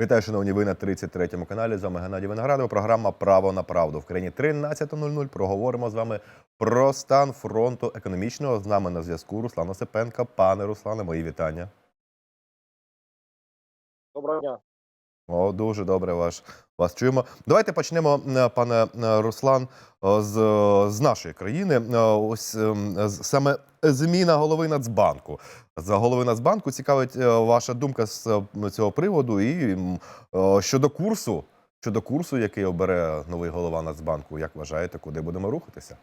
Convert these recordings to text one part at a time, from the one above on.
Вітаю, шановні, ви на 33-му каналі. З вами Геннадій Виноградов. Програма Право на правду в країні 13.00. Проговоримо з вами про стан фронту економічного. З нами на зв'язку Руслан Осипенко. Пане Руслане, мої вітання. Доброго дня. О, дуже добре вас, вас чуємо. Давайте почнемо, е, пане е, Руслан, е, з, з нашої країни. Ось ем, саме зміна голови Нацбанку. За голови Нацбанку цікавить ваша думка з цього приводу і щодо курсу. Щодо курсу, який обере новий голова Нацбанку, як вважаєте, куди будемо рухатися?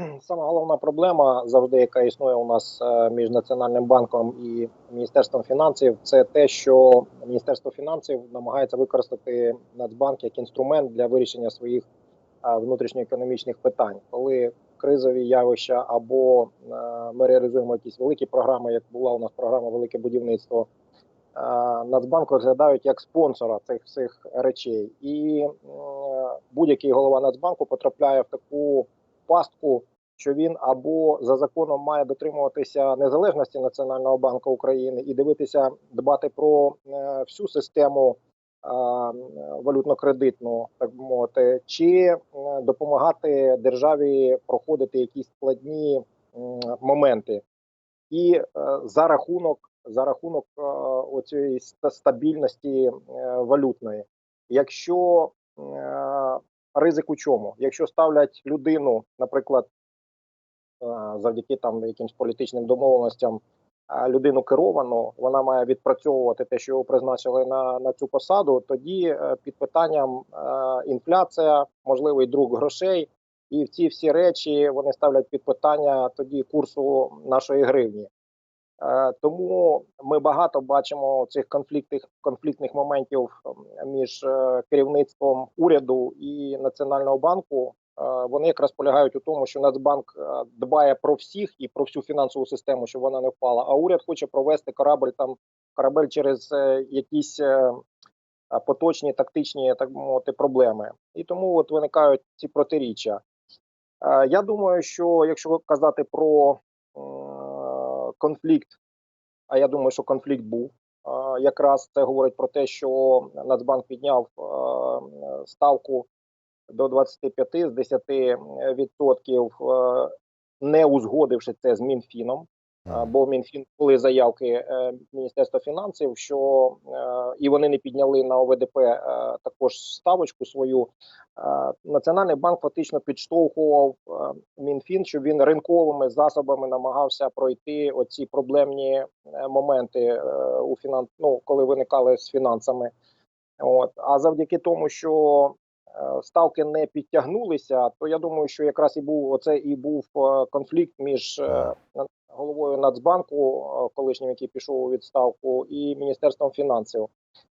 Сама головна проблема завжди, яка існує у нас е, між Національним банком і Міністерством фінансів, це те, що Міністерство фінансів намагається використати Нацбанк як інструмент для вирішення своїх е, внутрішньоекономічних питань, коли кризові явища або е, ми реалізуємо якісь великі програми, як була у нас програма Велике будівництво. Нацбанк розглядають як спонсора цих всіх речей, і будь-який голова Нацбанку потрапляє в таку пастку, що він або за законом має дотримуватися незалежності Національного банку України і дивитися, дбати про е, всю систему е, валютно-кредитну, так би мовити, чи е, допомагати державі проходити якісь складні моменти, і за рахунок за рахунок оцієї стабільності валютної, якщо ризик у чому? Якщо ставлять людину, наприклад, е, завдяки там якимсь політичним домовленостям, людину керовану, вона має відпрацьовувати те, що його призначили на, на цю посаду. Тоді е, під питанням е, інфляція, можливий друг грошей, і ці всі речі вони ставлять під питання тоді курсу нашої гривні. Е, Тому ми багато бачимо цих конфліктних конфліктних моментів ем, між е, керівництвом уряду і національного банку. Е, Вони якраз полягають у тому, що Нацбанк дбає про всіх і про всю фінансову систему, щоб вона не впала. А уряд хоче провести корабль там корабель через якісь поточні тактичні, так мовити, проблеми. І тому от виникають ці протиріччя. Я думаю, що якщо казати про конфлікт, а я думаю, що конфлікт був. Якраз це говорить про те, що Нацбанк підняв ставку до 25 з 10 відсотків, не узгодивши це з Мінфіном. Бо Мінфін були заявки е, Міністерства фінансів, що е, і вони не підняли на ОВДП е, також ставочку свою. Національний банк фактично підштовхував Мінфін, щоб він ринковими засобами намагався пройти оці проблемні моменти у фінанс... ну, коли виникали з фінансами. От а завдяки тому, що ставки не підтягнулися, то я думаю, що якраз і був оце і був е, конфлікт між е, головою Нацбанку, е, колишнім, який пішов у відставку, і міністерством фінансів.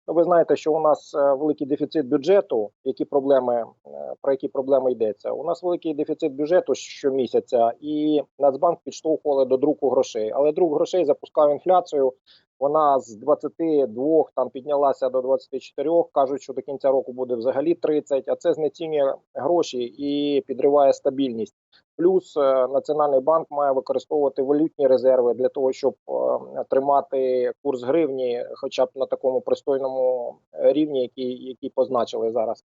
Ну, ви знаєте, що у нас е, великий дефіцит бюджету. Які проблеми е, про які проблеми йдеться? У нас великий дефіцит бюджету щомісяця, і Нацбанк підштовхували до друку грошей. Але друк грошей запускав інфляцію. Вона з 22 там піднялася до 24, кажуть, що до кінця року буде взагалі 30, а це знецінює гроші і підриває стабільність. Плюс е, Національний банк має використовувати валютні резерви для того, щоб е, тримати курс гривні, хоча б на такому пристойному рівні, який, який позначили зараз.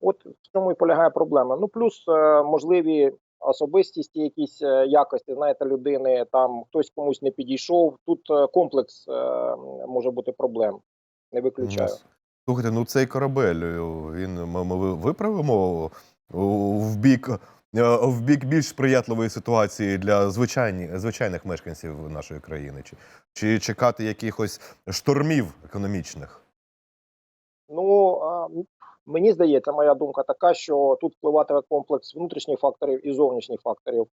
От в цьому і полягає проблема. Ну плюс е, можливі особистісті, якісь якості, знаєте, людини там хтось комусь не підійшов. Тут комплекс може бути проблем. Не виключаю. Слухайте, ну цей корабель, він ми, ми виправимо в бік, в бік більш сприятливої ситуації для звичайні, звичайних мешканців нашої країни. Чи, чи чекати якихось штормів економічних? Ну мені здається, моя думка така, що тут впливатиме комплекс внутрішніх факторів і зовнішніх факторів.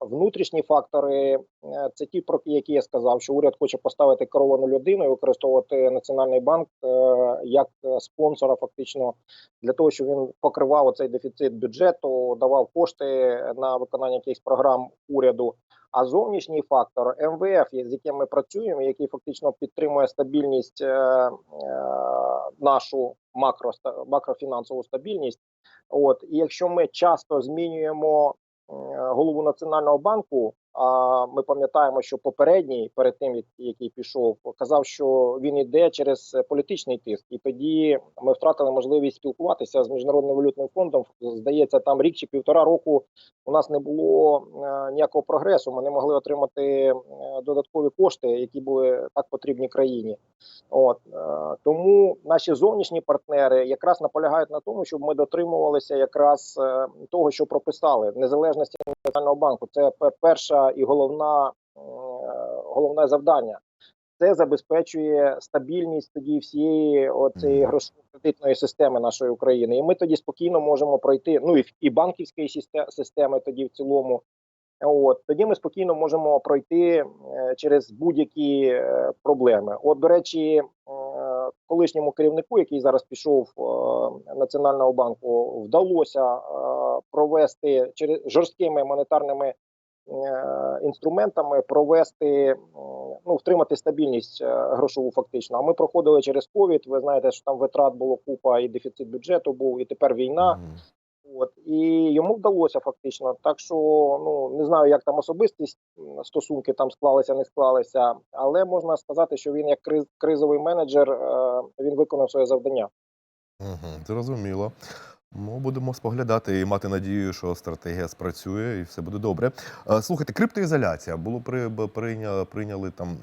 Внутрішні фактори е, це ті, про які я сказав, що уряд хоче поставити керовану людину і використовувати національний банк е, як е, спонсора, фактично для того, щоб він покривав цей дефіцит бюджету, давав кошти на виконання якихось програм уряду. А зовнішній фактор МВФ, з яким ми працюємо, який фактично підтримує стабільність нашу макро макрофінансову стабільність. От і якщо ми часто змінюємо голову національного банку, А ми пам'ятаємо, що попередній, перед тим який пішов, казав, що він йде через політичний тиск, і тоді ми втратили можливість спілкуватися з міжнародним валютним фондом. Здається, там рік чи півтора року у нас не було е, ніякого прогресу. Ми не могли отримати е, додаткові кошти, які були так потрібні країні. От е, тому наші зовнішні партнери якраз наполягають на тому, щоб ми дотримувалися якраз е, того, що прописали незалежності національного банку. Це пе- і головна е, головне завдання. Це забезпечує стабільність тоді всієї оцієї Мгм. грошово-кредитної системи нашої України. І ми тоді спокійно можемо пройти. Ну і, і банківської системи тоді в цілому. От тоді ми спокійно можемо пройти е, через будь-які е, проблеми. От, до речі, колишньому керівнику, який зараз пішов Національного банку, вдалося провести через жорсткими монетарними інструментами провести е, ну втримати стабільність е, грошову фактично. А ми проходили через ковід. Ви знаєте, що там витрат було купа, і дефіцит бюджету був, і тепер війна. От і йому вдалося фактично. Так що ну не знаю, як там особистість стосунки там склалися, не склалися, але можна сказати, що він як криз, кризовий менеджер е, він виконав своє завдання. Мгм, Зрозуміло. Ну, будемо споглядати і мати надію, що стратегія спрацює і все буде добре. Е, Слухайте, криптоізоляція. Було при, прийня, прийняли там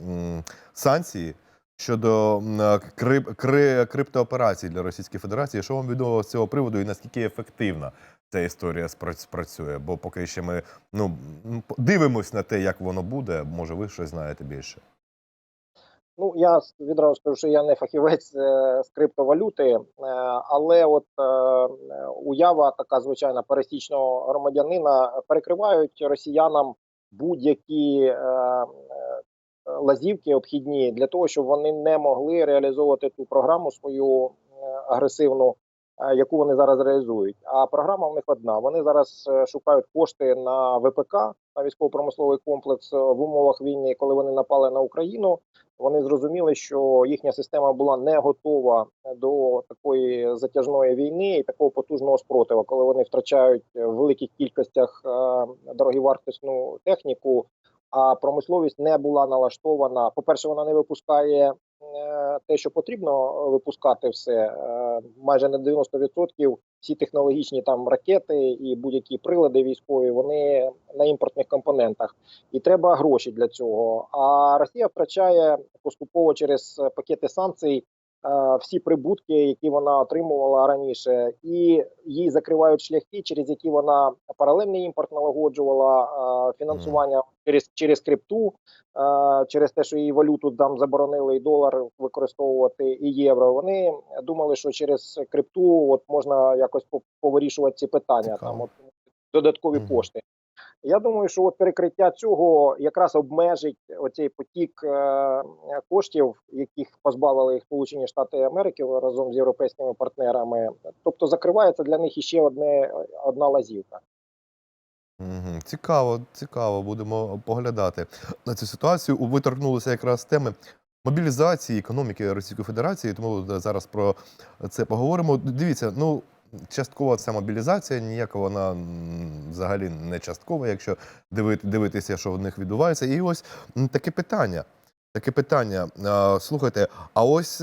санкції щодо е, крип, кри, криптооперацій для Російської Федерації. Що вам відомо з цього приводу і наскільки ефективна ця історія спра- спрацює? Бо поки ще ми ну, дивимось на те, як воно буде. Може, ви щось знаєте більше. Ну я відразу скажу, що я не фахівець е, з криптовалюти, е, але от е, уява така звичайна пересічного громадянина перекривають росіянам будь-які лазівки обхідні для того, щоб вони не могли реалізовувати ту програму свою агресивну, яку вони зараз реалізують. А програма в них одна. Вони зараз шукають кошти на ВПК на військово-промисловий комплекс е, в умовах війни, коли вони напали на Україну. Вони зрозуміли, що їхня система була не готова до такої затяжної війни і такого потужного спротиву, коли вони втрачають в великих кількостях е, дороговартісну техніку. А промисловість не була налаштована. По перше, вона не випускає е, те, що потрібно випускати все. Е, майже на 90% всі технологічні там ракети і будь-які прилади військові вони на імпортних компонентах і треба гроші для цього. А Росія втрачає поступово через е, пакети санкцій е, всі прибутки, які вона отримувала раніше, і їй закривають шляхи, через які вона паралельний імпорт налагоджувала е, фінансування через через крипту, е, через те, що її валюту там заборонили і долар використовувати, і євро. Вони думали, що через крипту от можна якось по- повирішувати ці питання. Там от додаткові кошти. Я думаю, що от перекриття цього якраз обмежить оцей потік е, коштів, яких позбавили їх Сполучені Штати Америки разом з європейськими партнерами. Тобто закривається для них іще одне одна лазівка. Цікаво, цікаво. Будемо поглядати на цю ситуацію. Ви торкнулися якраз теми мобілізації економіки Російської Федерації, тому зараз про це поговоримо. Дивіться, ну. Часткова ця мобілізація, ніяка вона взагалі не часткова, якщо дивити, дивитися, що в них відбувається. І ось таке питання. Таке питання. Слухайте, а ось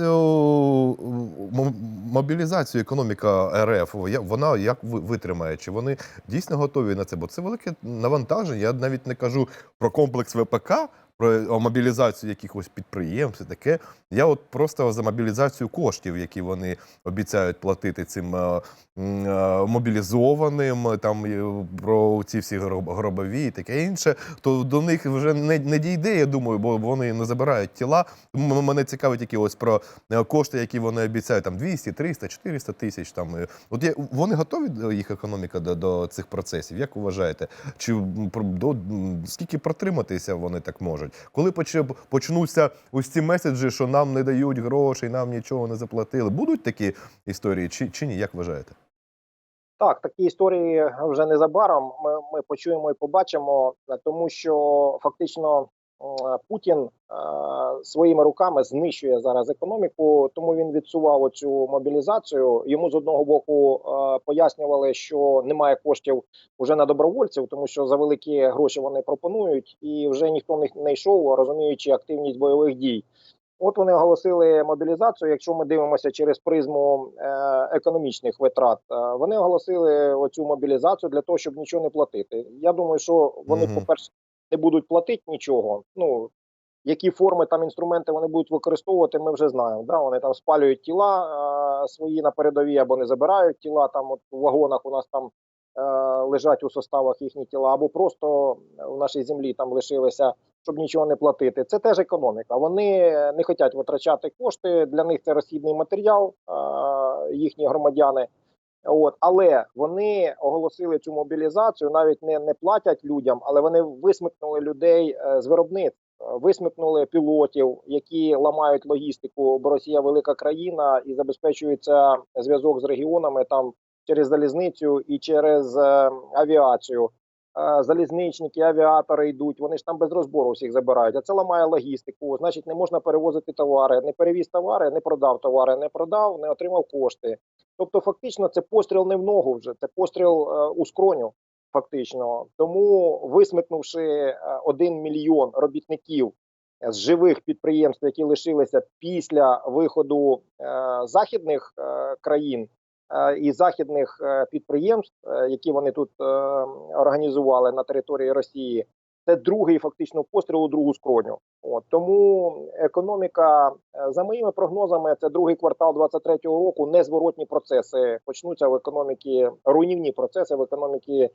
мобілізацію економіка РФ, вона як витримає? Чи вони дійсно готові на це? Бо це велике навантаження. Я навіть не кажу про комплекс ВПК, про мобілізацію якихось підприємств і таке. Я от просто за мобілізацію коштів, які вони обіцяють платити цим е, е, мобілізованим, там е, про ці всі гробові і таке інше, то до них вже не, не дійде, я думаю, бо вони не забирають тіла. Тому мене цікавить які ось про кошти, які вони обіцяють, там 200, 300, 400 тисяч. Там от є, вони готові їх економіка до, до цих процесів? Як вважаєте? Чи до скільки протриматися вони так можуть? Коли поч- почнуться ось ці меседжі, що нам не дають грошей, нам нічого не заплатили? Будуть такі історії чи, чи ні? Як вважаєте? Так, такі історії вже незабаром ми, ми почуємо і побачимо, тому що фактично Путін е, своїми руками знищує зараз економіку, тому він відсував цю мобілізацію. Йому з одного боку е, пояснювали, що немає коштів уже на добровольців, тому що за великі гроші вони пропонують, і вже ніхто не, не йшов, розуміючи активність бойових дій. От вони оголосили мобілізацію. Якщо ми дивимося через призму е, економічних витрат, е, вони оголосили оцю мобілізацію для того, щоб нічого не платити. Я думаю, що вони, Мгм. по перше, не будуть платити нічого. Ну які форми там інструменти вони будуть використовувати, ми вже знаємо. Да? Вони там спалюють тіла е, свої на передовій або не забирають тіла. Там от в вагонах у нас там е, лежать у составах їхні тіла, або просто в нашій землі там лишилися, щоб нічого не платити. Це теж економіка. Вони не хочуть витрачати кошти. Для них це розхідний матеріал, е, їхні громадяни. От, але вони оголосили цю мобілізацію, навіть не, не платять людям, але вони висмикнули людей е, з виробництв, висмикнули пілотів, які ламають логістику, бо Росія велика країна і забезпечується зв'язок з регіонами там через залізницю і через е, авіацію. Е, Залізничники, авіатори йдуть, вони ж там без розбору всіх забирають. А це ламає логістику. Значить, не можна перевозити товари. Не перевіз товари, не продав товари, не продав, не отримав кошти. Тобто, фактично, це постріл не в ногу вже, це постріл е, у скроню. Фактично, тому висмикнувши е, один мільйон робітників з живих підприємств, які лишилися після виходу е, західних країн і західних підприємств, які вони тут організували на території Росії, це другий фактично постріл у другу скроню. От тому економіка, е, за моїми прогнозами, це другий квартал 23-го року. Незворотні процеси почнуться в економіки, руйнівні процеси в економіки е,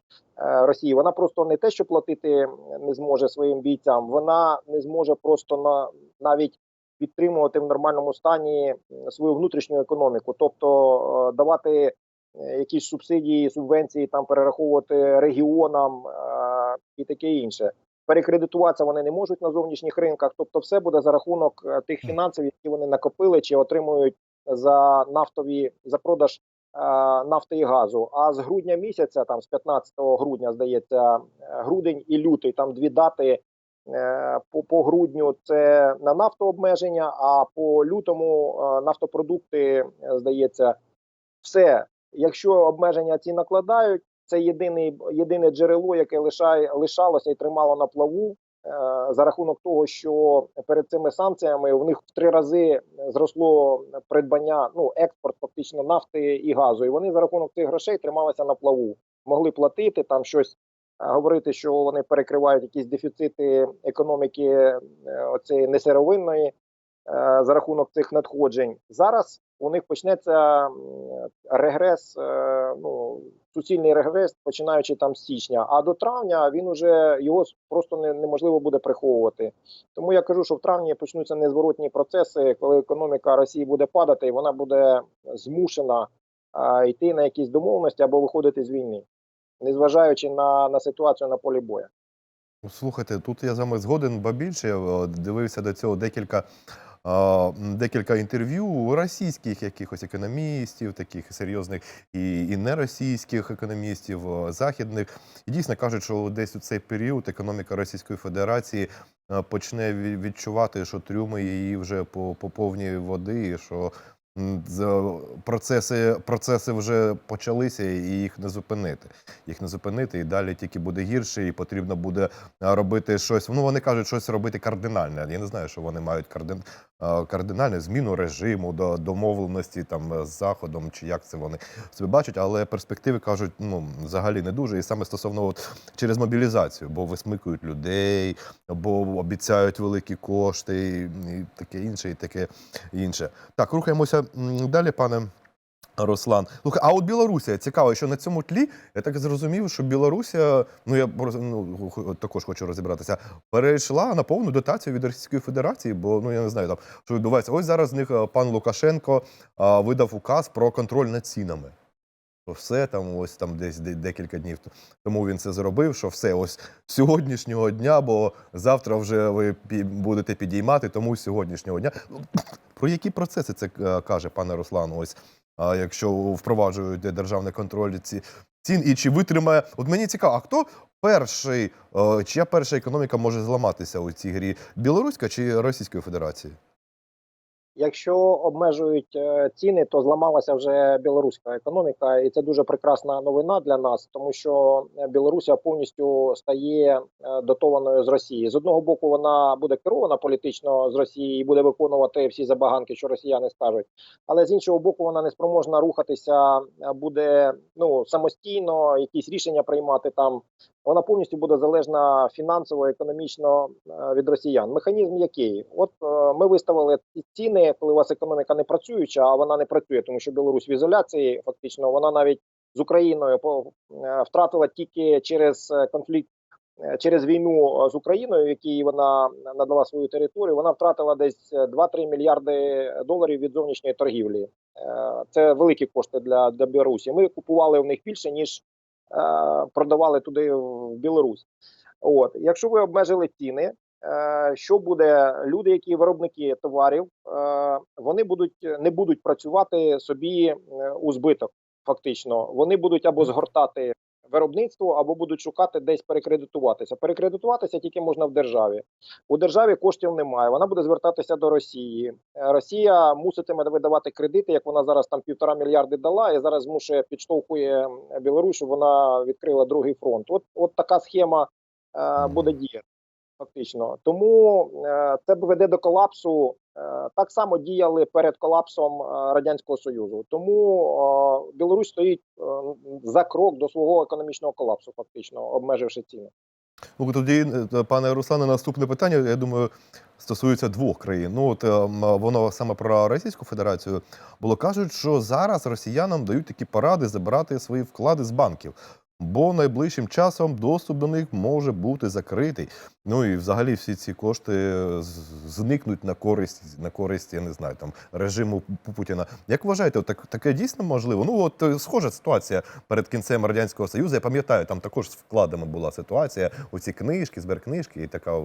Росії. Вона просто не те, що платити не зможе своїм бійцям, вона не зможе просто на навіть підтримувати в нормальному стані свою внутрішню економіку, тобто е, давати якісь субсидії, субвенції, там перераховувати регіонам і таке інше. Перекредитуватися вони не можуть на зовнішніх ринках, тобто, все буде за рахунок е, тих фінансів, які вони накопили чи отримують за нафтові за продаж е, нафти і газу. А з грудня місяця, там з 15 грудня, здається, е, грудень і лютий, там дві дати. По, по грудню це на нафтообмеження, а по лютому нафтопродукти, здається, все. Якщо обмеження ці накладають, це єдиний, єдине джерело, яке лишає, лишалося і тримало на плаву е, за рахунок того, що перед цими санкціями в них в три рази зросло придбання, ну експорт фактично нафти і газу. І вони за рахунок цих грошей трималися на плаву, могли платити там щось. е, Говорити, що вони перекривають якісь дефіцити економіки е, оцеї несировинної за рахунок цих надходжень. Зараз у них почнеться регрес, е, ну суцільний регрес, починаючи там з січня. А до травня він уже його просто не, неможливо буде приховувати. Тому я кажу, що в травні почнуться незворотні процеси, коли економіка Росії буде падати, і вона буде змушена е, йти на якісь домовленості або виходити з війни, незважаючи на, на ситуацію на полі. Ну, Слухайте, тут я з вами згоден, ба більше е, дивився до цього декілька, е, декілька інтерв'ю російських якихось економістів, таких серйозних, і, і неросійських економістів, західних. І дійсно кажуть, що десь у цей період економіка Російської Федерації почне відчувати, що трюми її вже по, по повній води, що процеси, процеси вже почалися, і їх не зупинити. Їх не зупинити, і далі тільки буде гірше, і потрібно буде робити щось. Ну вони кажуть, щось робити кардинальне. Я не знаю, що вони мають кардин, а, кардинальне зміну режиму до домовленості там з заходом, чи як це вони себе бачать, але перспективи кажуть, ну взагалі не дуже. І саме стосовно от, через мобілізацію, бо висмикують людей, бо обіцяють великі кошти, і таке інше, і таке інше. Так, рухаємося далі, пане. Руслан, слухай, а от Білорусія цікаво, що на цьому тлі я так зрозумів, що Білорусія, ну я ну, також хочу розібратися, перейшла на повну дотацію від Російської Федерації, бо ну я не знаю там, що відбувається. Ось зараз з них е, пан Лукашенко а, видав указ про контроль над цінами. Все там, ось там десь де- декілька днів тому він це зробив. Що все, ось сьогоднішнього дня, бо завтра вже ви будете підіймати, тому сьогоднішнього дня. Про які процеси це е, каже пане Руслан? Ось якщо впроваджують державний контроль ці цін, і чи витримає. От мені цікаво, а хто перший, е, чия перша економіка може зламатися у цій грі? Білоруська чи Російської Федерації? Якщо обмежують е, ціни, то зламалася вже білоруська економіка, і це дуже прекрасна новина для нас, тому що е, Білорусія повністю стає е, дотованою з Росії. З одного боку, вона буде керована політично з Росії і буде виконувати всі забаганки, що росіяни скажуть. Але з іншого боку, вона не спроможна рухатися, буде ну самостійно якісь рішення приймати там. Вона повністю буде залежна фінансово, економічно е, від росіян. Механізм який? От е, ми виставили ці ціни, коли у вас економіка не працююча, а вона не працює, тому що Білорусь в ізоляції. Фактично, вона навіть з Україною е, втратила тільки через конфлікт. Через війну з Україною, якій вона надала свою територію, вона втратила десь е, 2-3 мільярди доларів від зовнішньої торгівлі. Це великі кошти для, для Білорусі. Ми купували в них більше ніж продавали туди в Білорусь. От, якщо ви обмежили ціни, е, що буде? Люди, які виробники товарів, е, вони будуть не будуть працювати собі е, у збиток. Фактично, вони будуть або згортати виробництво, або будуть шукати десь перекредитуватися. Перекредитуватися тільки можна в державі. У державі коштів немає. Вона буде звертатися до Росії. Е, Росія муситиме видавати кредити, як вона зараз там півтора мільярди дала, і зараз змушує підштовхує Білорусь, щоб вона відкрила другий фронт. От, от така схема е, буде діяти. Фактично, тому е, це веде до колапсу. Е, так само діяли перед колапсом е, радянського союзу. Тому Білорусь стоїть за крок до свого економічного колапсу, фактично обмеживши ціни. Ну тоді, пане Руслане, наступне питання, я думаю, стосується двох країн. Ну от е, воно саме про Російську Федерацію було кажуть, що зараз росіянам дають такі поради забирати свої вклади з банків. Бо найближчим часом доступ до них може бути закритий. Ну і взагалі всі ці кошти е, зникнуть на користь на користь, я не знаю, там режиму Путіна. Як вважаєте, так таке дійсно можливо? Ну от е, схожа ситуація перед кінцем радянського союзу. Я пам'ятаю, там також з вкладами була ситуація. Оці книжки, зберкнижки і така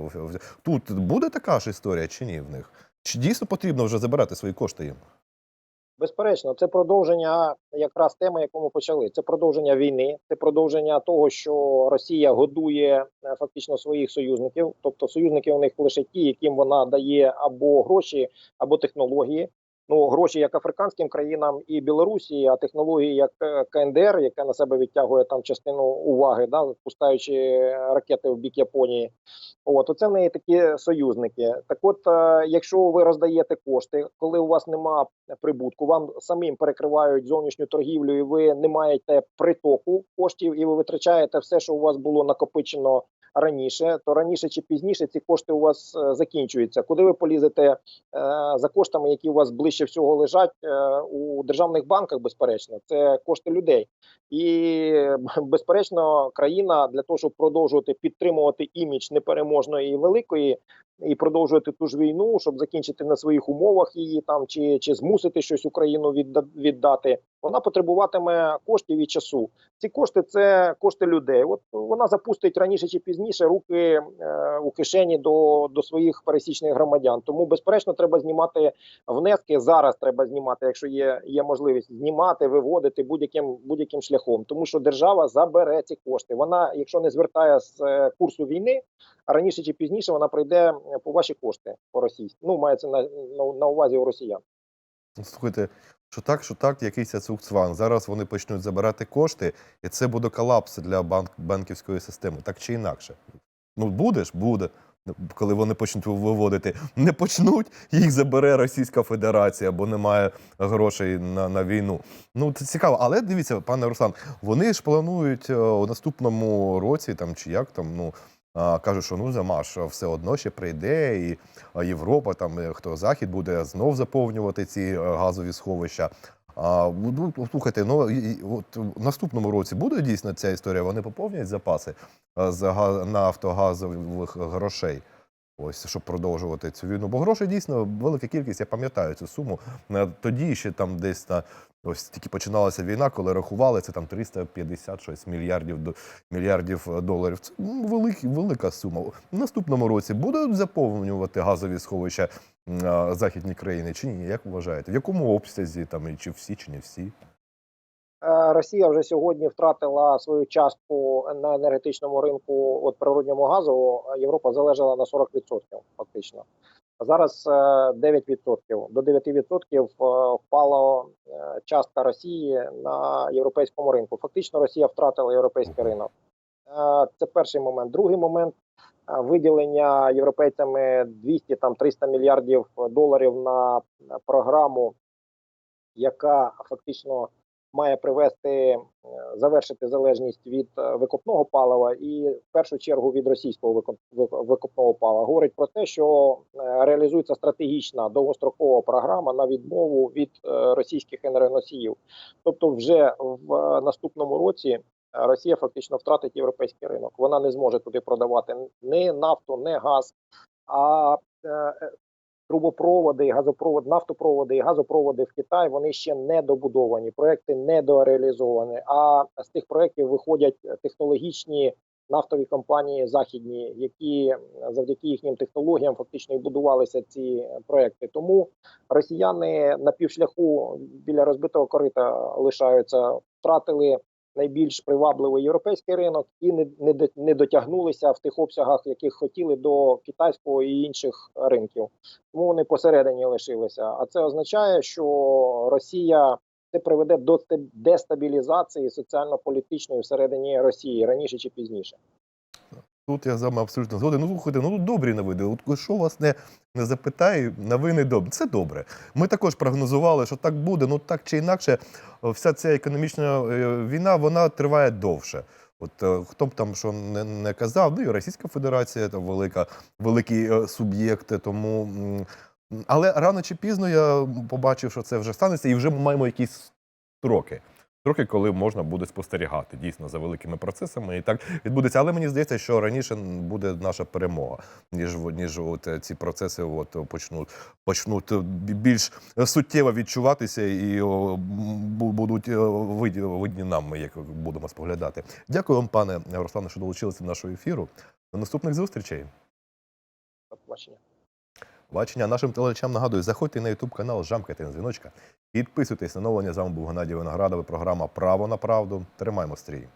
тут буде така ж історія чи ні в них? Чи дійсно потрібно вже забирати свої кошти їм? Безперечно, це продовження якраз теми, яку ми почали. Це продовження війни, це продовження того, що Росія годує е, фактично своїх союзників. Тобто союзники у них лише ті, яким вона дає або гроші, або технології. Ну, гроші як африканським країнам і Білорусі, а технології як е, КНДР, яка на себе відтягує там частину уваги, да, пускаючи ракети в бік Японії. От оце в неї такі союзники. Так, от, е, якщо ви роздаєте кошти, коли у вас нема прибутку, вам самим перекривають зовнішню торгівлю, і ви не маєте притоку коштів, і ви витрачаєте все, що у вас було накопичено раніше, то раніше чи пізніше ці кошти у вас е, закінчуються. Куди ви полізете е, за коштами, які у вас ближче всього лежать е, у державних банках? Безперечно, це кошти людей. І безперечно, країна для того, щоб продовжувати підтримувати імідж непереможної і великої, і продовжувати ту ж війну, щоб закінчити на своїх умовах її там чи, чи змусити щось Україну відда- віддати. Вона потребуватиме коштів і часу. Ці кошти це кошти людей. От вона запустить раніше чи пізніше руки е, у кишені до, до своїх пересічних громадян. Тому, безперечно, треба знімати внески. Зараз треба знімати, якщо є, є можливість знімати, виводити будь-яким будь-яким шляхом, тому що держава забере ці кошти. Вона, якщо не звертає з е, курсу війни, раніше чи пізніше вона прийде е, по ваші кошти по російськи. Ну мається на, на, на увазі у росіян. Слухайте, що так, що так, якийсь цукцванг. Зараз вони почнуть забирати кошти, і це буде колапс для банк, банківської системи, так чи інакше. Ну, буде ж, буде. Коли вони почнуть виводити, не почнуть, їх забере Російська Федерація, бо немає грошей на, на війну. Ну, це цікаво. Але дивіться, пане Руслан, вони ж планують е, у наступному році, там чи як там, ну кажуть, що ну Замаш все одно ще прийде, і Європа, там е, хто захід буде знов заповнювати ці е, газові сховища. А ну, слухайте, ну і- от в наступному році буде дійсно ця історія. Вони поповнять запаси е, з на нафтогазових грошей. Ось щоб продовжувати цю війну. Бо грошей дійсно велика кількість. Я пам'ятаю цю суму. Е, Тоді ще там десь на ось тільки починалася війна, коли рахували це там 356 мільярдів до мільярдів е, доларів. Це ну, велик, велика сума. В наступному році будуть заповнювати газові сховища, а, західні країни, чи ні? Як вважаєте? В якому обсязі там і чи всі, чи не всі? Е, Росія вже сьогодні втратила свою частку на енергетичному ринку от природнього газу. Європа залежала на 40% фактично. Зараз е, 9%. До 9% е, впала е, частка Росії на європейському ринку. Фактично Росія втратила європейський ринок. Е, Це перший момент. Другий момент е, виділення європейцями 200 там 300 мільярдів доларів на програму, яка фактично має привести е, завершити залежність від е, викопного палива і в першу чергу від російського викоп- вик- викопного палива. Говорить про те, що е, реалізується стратегічна довгострокова програма на відмову від російських енергоносіїв. Тобто, вже в наступному році Росія фактично втратить європейський ринок. Вона не зможе туди продавати ні нафту, ні газ. А трубопроводи, газопровод, нафтопроводи і газопроводи в Китай вони ще не добудовані. Проекти не дореалізовані. А з тих проєктів виходять технологічні нафтові компанії західні, які завдяки їхнім технологіям фактично і будувалися ці проекти. Тому росіяни на півшляху біля розбитого корита лишаються, втратили найбільш привабливий європейський ринок і не, не, не дотягнулися в тих обсягах, яких хотіли до китайського і інших ринків. Тому вони посередині лишилися. А це означає, що Росія це приведе до дестабілізації соціально-політичної всередині Росії раніше чи пізніше. Тут я з вами абсолютно згоден. Ну, слухайте, ну добрі новини. От що вас не, не запитаю, новини добрі. Це добре. Ми також прогнозували, що так буде. Ну так чи інакше, вся ця економічна е, війна вона триває довше. От е, хто б там що не, не казав, ну і Російська Федерація це велика, великий е, суб'єкт. Тому але рано чи пізно я побачив, що це вже станеться, і вже ми маємо якісь строки. Строки, коли можна буде спостерігати дійсно за великими процесами, і так відбудеться. Але мені здається, що раніше буде наша перемога, ніж ніж от е, ці процеси от почнуть почнуть більш суттєво відчуватися і будуть е, виді, видні нам, ми як будемо споглядати. Дякую вам, пане Руслане, що долучилися до нашого ефіру. До наступних зустрічей. До побачення. Бачення нашим телеглядачам нагадую, заходьте на YouTube канал, жамкайте на дзвіночка, підписуйтесь на новлення. З вами був Геннадій Виноградов. Програма Право на правду. Тримаймо стрій.